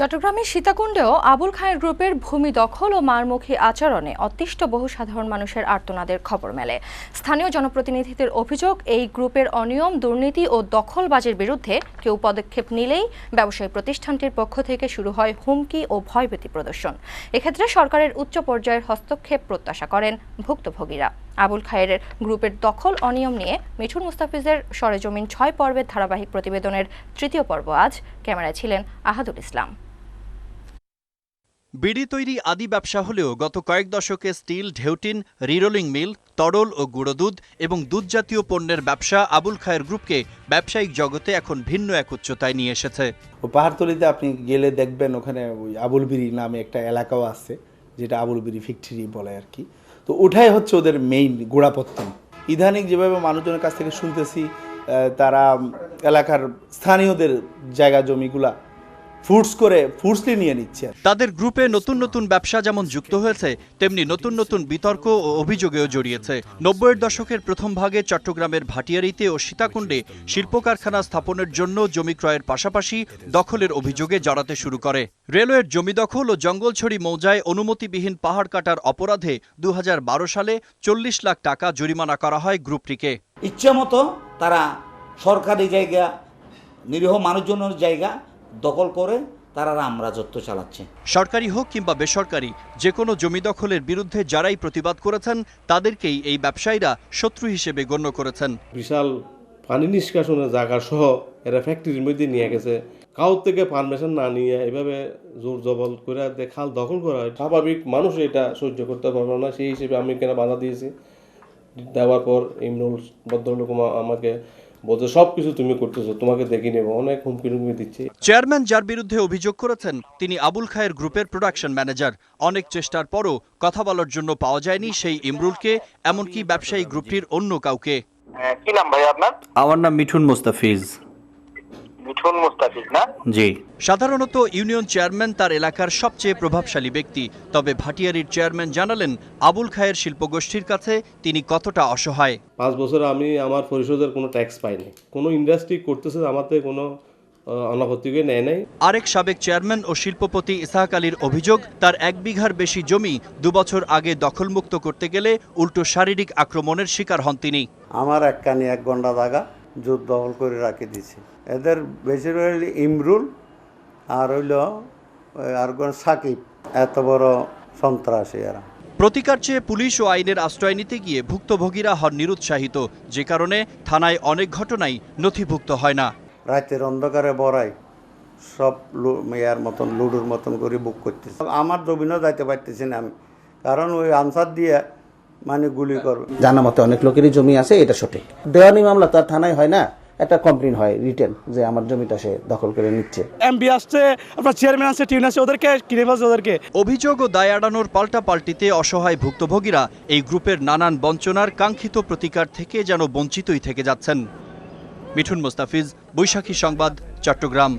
চট্টগ্রামের সীতাকুণ্ডেও আবুল খায়ের গ্রুপের ভূমি দখল ও মারমুখী আচরণে অতিষ্ঠ বহু সাধারণ মানুষের আর্তনাদের খবর মেলে। স্থানীয় জনপ্রতিনিধিদের অভিযোগ, এই গ্রুপের অনিয়ম, দুর্নীতি ও দখলবাজির বিরুদ্ধে কেউ পদক্ষেপ নিলেই ব্যবসায়ী প্রতিষ্ঠানটির পক্ষ থেকে শুরু হয় হুমকি ও ভয়ভীতি প্রদর্শন। এক্ষেত্রে সরকারের উচ্চ পর্যায়ের হস্তক্ষেপ প্রত্যাশা করেন ভুক্তভোগীরা। আবুল খায়ের গ্রুপের দখল অনিয়ম নিয়ে মিঠুন মুস্তাফিজের সরেজমিন ছয় পর্বের ধারাবাহিক প্রতিবেদনের তৃতীয় পর্ব আজ। ক্যামেরায় ছিলেন আহাদুল ইসলাম। বিড়ি তৈরি আদি ব্যবসা হলেও গত কয়েক দশকে স্টিল ঢেউটিন রিরোলিং মিল তরল ও গুঁড়ো দুধ এবং দুধ জাতীয় পণ্যের ব্যবসা আবুল খায়ের গ্রুপকে ব্যবসায়িক জগতে এখন ভিন্ন এক উচ্চতায় নিয়ে এসেছে। ও পাহাড়তলিতে আপনি গেলে দেখবেন ওখানে ওই আবুলবিরি নামে একটা এলাকাও আছে যেটা আবুলবিরি ফ্যাক্টরি বলে আর কি। তো ওঠাই হচ্ছে ওদের মেইন গোড়াপত্তন। ইদানিং যেভাবে মানুষজনের কাছ থেকে শুনতেছি তারা এলাকার স্থানীয়দের জায়গা জমিগুলা ফুডস করে ফুডসলি নিয়ে নিচ্ছে তাদের গ্রুপে নতুন নতুন ব্যবসা যেমন যুক্ত হয়েছে তেমনি নতুন নতুন বিতর্ক ও অভিযোগেও জড়িয়েছে। নব্বইয়ের দশকের প্রথম ভাগে চট্টগ্রামের ভাটিয়ারিতে ও সীতাকুণ্ডে শিল্প কারখানা স্থাপনের জন্য জমি ক্রয়ের পাশাপাশি দখলের অভিযোগে জড়াতে শুরু করে। রেলওয়ের জমি দখল ও জঙ্গলছড়ি মৌজায় অনুমতিবিহীন পাহাড় কাটার অপরাধে দু হাজার বারো সালে চল্লিশ লাখ টাকা জরিমানা করা হয় গ্রুপটিকে। ইচ্ছে মতো তারা সরকারি জায়গা নিরীহ মানুষজনের জায়গা দখল করে তারা রামরাজত্ব চালাচ্ছে। সরকারি হোক কিংবা বেসরকারি যে কোনো জমি দখলের বিরুদ্ধে যারাই প্রতিবাদ করেছেন তাদেরকেই এই ব্যবসায়ীরা শত্রু হিসেবে গণ্য করেছেন। বিশাল পানি নিষ্কাশনের জায়গা সহ এরা ফ্যাক্টরির মধ্যে নিয়ে গেছে। কাউ থেকে পারমিশন না নিয়ে এভাবে জোর জবল করে খাল দখল করা হয় স্বাভাবিক মানুষ এটা সহ্য করতে পারবে না। সেই হিসেবে আমি কেন বাধা দিয়েছি? দেওয়ার পর ইমরুল ভদ্রলোক আমাকে বলছে সব কিছু তুমি করতেছো তোমাকে দেখি নেব অনেক হুমকি টুমকি দিচ্ছে। চেয়ারম্যান যার বিরুদ্ধে অভিযোগ করেছেন তিনি আবুল খায়ের গ্রুপের প্রোডাকশন ম্যানেজার অনেক চেষ্টার পরও কথা বলার জন্য পাওয়া যায়নি সেই ইমরুলকে এমনকি ব্যবসায়ী গ্রুপটির অন্য কাউকে। কি নাম ভাই আপনার? আমার নাম মিঠুন মোস্তাফিজ। মিঠুন মুস্তাফিজ না? জি। সাধারণত ইউনিয়ন চেয়ারম্যান তার এলাকার সবচেয়ে প্রভাবশালী ব্যক্তি। তবে ভাটিয়ারির চেয়ারম্যান জানালেন আবুল খায়ের শিল্পগোষ্ঠীর কাছে তিনি কতটা অসহায়। পাঁচ বছর আমি আমার পরিশোধের কোনো ট্যাক্স পাইনি। কোনো ইন্ডাস্ট্রি করতেছে থেকে কোনো অনাপত্তিকে নেয় নাই। আরেক সাবেক চেয়ারম্যান ও শিল্পপতি ইসাহাক আলীর অভিযোগ তার এক বিঘার বেশি জমি দুবছর আগে দখলমুক্ত করতে গেলে উল্টো শারীরিক আক্রমণের শিকার হন তিনি। আমার এক কানি এক গন্ডা জায়গা জোর দখল করে রাখি দিছে। এদের বেশিরভাগ ইমরুল আর হইল আর কোন সাকিব। এত বড় সন্ত্রাসী এরা। প্রতিকার চেয়ে পুলিশ ও আইনের আশ্রয় নিতে গিয়ে ভুক্তভোগীরা হন নিরুৎসাহিত যে কারণে থানায় অনেক ঘটনাই নথিভুক্ত হয় না। রাতের অন্ধকারে বড়াই সব লু- ইয়ার মতন লুডুর মতন করে বুক করতেছে। আমার জমিনও যাইতে পারতেছি না আমি। কারণ ওই আনসার দিয়ে মানে গুলি করবে। জানা মতে অনেক লোকেরই জমি আছে এটা সঠিক। দেওয়ানি মামলা তার থানায় হয় না। একটা কমপ্লেন হয় রিটেন যে আমার জমিটা সে দখল করে নিচ্ছে। এমবি আসছে আপনার চেয়ারম্যান আছে টিউন আছে ওদেরকে কিনে ফেলছে ওদেরকে। অভিযোগ ও দায় পাল্টা পাল্টিতে অসহায় ভুক্তভোগীরা এই গ্রুপের নানান বঞ্চনার কাঙ্ক্ষিত প্রতিকার থেকে যেন বঞ্চিতই থেকে যাচ্ছেন। মিঠুন মোস্তাফিজ বৈশাখী সংবাদ চট্টগ্রাম।